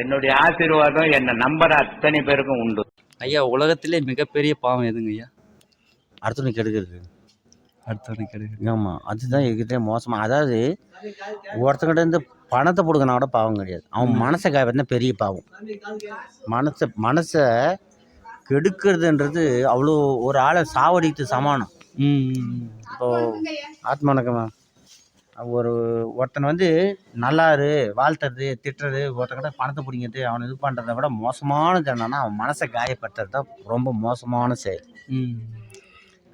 என்னுடைய ஆசீர்வாதம் என்னை நம்புற அத்தனை பேருக்கும் உண்டு. ஐயா உலகத்திலே மிகப்பெரிய பாவம் எதுங்க ஐயா? அடுத்தவனுக்கு கெடுக்கிறது. அடுத்தவனுக்கு கிடையாது ஆமாம் அதுதான் இருக்கிறதே மோசமாக அதாவது ஒருத்தங்கிட்ட இருந்து பணத்தை கொடுக்கனா கூட பாவம் கிடையாது. அவன் மனசை காய்வது பெரிய பாவம். மனசை மனசை கெடுக்கிறதுன்றது அவ்வளோ ஒரு ஆளை சாவடித்து சமானம். ம் இப்போ ஆத்ம வணக்கமா ஒரு ஒருத்தன் வந்து நல்லாரு வாழ்த்துறது திட்டுறது ஒருத்தங்கிட்ட பணத்தை பிடிங்கிறது அவனை இது பண்ணுறத விட மோசமானது என்னன்னா அவன் மனசை காயப்படுத்துறது தான் ரொம்ப மோசமான செயல். ம்.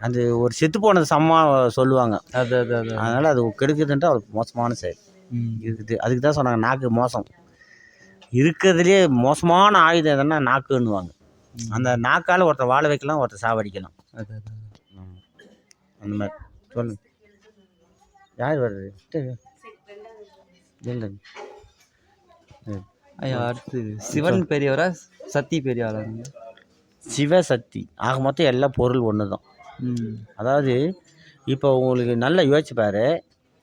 அது ஒரு செத்து போனது சமமா சொல்லுவாங்க. அது அது அது. அதனால் அது கெடுக்குதுன்ட்டு அவளுக்கு மோசமான செயல். ம். இருக்குது. அதுக்கு தான் சொன்னாங்க நாக்கு மோசம். இருக்கிறதுலே மோசமான ஆயுதம் எதுன்னா நாக்குன்னுவாங்க. அந்த நாக்கால் ஒருத்தர் வாழ வைக்கலாம் ஒருத்தர் சாவடிக்கலாம். அந்த மாதிரி. சொல்லு யார் வருது? ஐயா அடுத்து சிவன் பெரியவரா? சக்தி பெரியவராங்க சிவசக்தி ஆக மொத்தம் எல்லா பொருள் ஒன்று தான் ம். அதாவது இப்போ உங்களுக்கு நல்லா யோசிச்சு பாரு.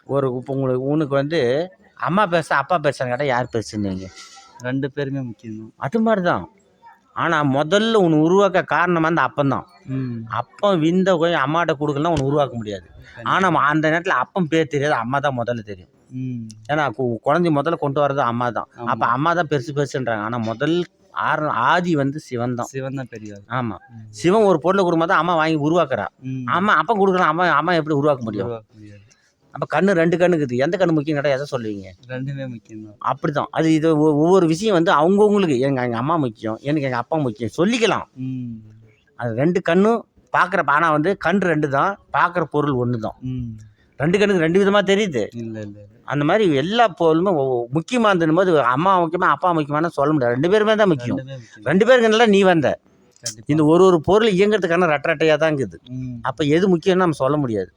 ஒரு இப்போ உங்களுக்கு உனக்கு வந்து அம்மா பெருசா அப்பா பெருசான்னு கேட்டால் யார் பெருசுன்னு ரெண்டு பேருமே முக்கியம் தான் அது மாதிரி தான் ஆனால் முதல்ல உன்னை உருவாக்க காரணமாக அந்த அப்பந்தான் ம். அப்பம் விந்த போய் அம்மாட்ட கொடுக்கலாம் உன்னை உருவாக்க முடியாது. ஆனால் அந்த நேரத்தில் அப்பம் பேர் தெரியாது. அம்மா தான் முதல்ல தெரியும். ஏன்னா கு- குழந்தை முதல்ல கொண்டு வர்றது அம்மா தான். ஆமா. அப்போ அம்மா தான் பெருசு பெருசுன்றாங்க. ஆனால் முதல் ஆர ஆதி வந்து சிவன் தான். சிவன் தான் பெரியவர். ஆமாம் சிவன் ஒரு பொருளை கொடுக்கும்போது தான் அம்மா வாங்கி உருவாக்குறா. ம். அம்மா அப்பா கொடுக்கலாம். அம்மா அம்மா எப்படி உருவாக்க முடியும்? உருவாக்க முடியாது. அப்போ கண்ணு ரெண்டு கண்ணு இருக்குது. எந்த கண்ணு முக்கியம் கேட்டால் எதை சொல்லுவீங்க? ரெண்டுமே முக்கியம் தான். அப்படி தான் அது இது ஒ- ஒவ்வொரு விஷயம் வந்து அவங்கவுங்களுக்கு எங்கள் எங்கள் அம்மா முக்கியம் எனக்கு எங்கள் அப்பா முக்கியம். சொல்லிக்கலாம். ம். அது ரெண்டு கண்ணும் பார்க்குற ஆனால் வந்து கண் ரெண்டு தான் பார்க்குற பொருள் ஒன்று தான் ம். ரெண்டு கண்ணுக்கு ரெண்டு விதமாக தெரியுது. இல்லை இல்லை அந்த மாதிரி எல்லா பொருளுமே முக்கியமாக இருந்தும் போது அம்மா முக்கியமா அப்பா முக்கியமான சொல்ல முடியாது. ரெண்டு பேருமே தான் முக்கியம். ரெண்டு பேருக்கு நீ வந்த. இந்த ஒரு ஒரு பொருள் இயங்குறதுக்கான ரெட்ட ரெட்டையாக தான் இருக்குது. அப்போ எது முக்கியம்னு நம்ம சொல்ல முடியாது.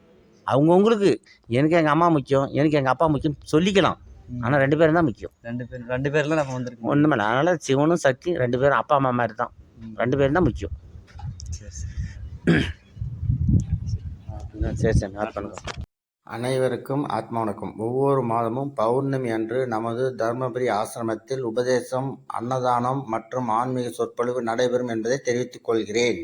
அவங்கவுங்களுக்கு எனக்கு எங்கள் அம்மா முக்கியம் எனக்கு எங்கள் அப்பா முக்கியம் சொல்லிக்கலாம். ஆனால் ரெண்டு பேரும் தான் முக்கியம். ரெண்டு பேர் ரெண்டு பேர்ல நம்ம வந்திருக்கோம் ஒன்றுமே இல்லை அதனால் சிவனும் சக்தி ரெண்டு பேரும் அப்பா அம்மா மாதிரி தான். ரெண்டு பேரும் தான் முக்கியம். சரி சரி. சரி சரி அனைவருக்கும் ஆத்மா வணக்கம் ஒவ்வொரு மாதமும் பௌர்ணமி அன்று நமது தர்மபுரி ஆசிரமத்தில் உபதேசம் அன்னதானம் மற்றும் ஆன்மீக சொற்பொழிவு நடைபெறும் என்பதை தெரிவித்துக் கொள்கிறேன்.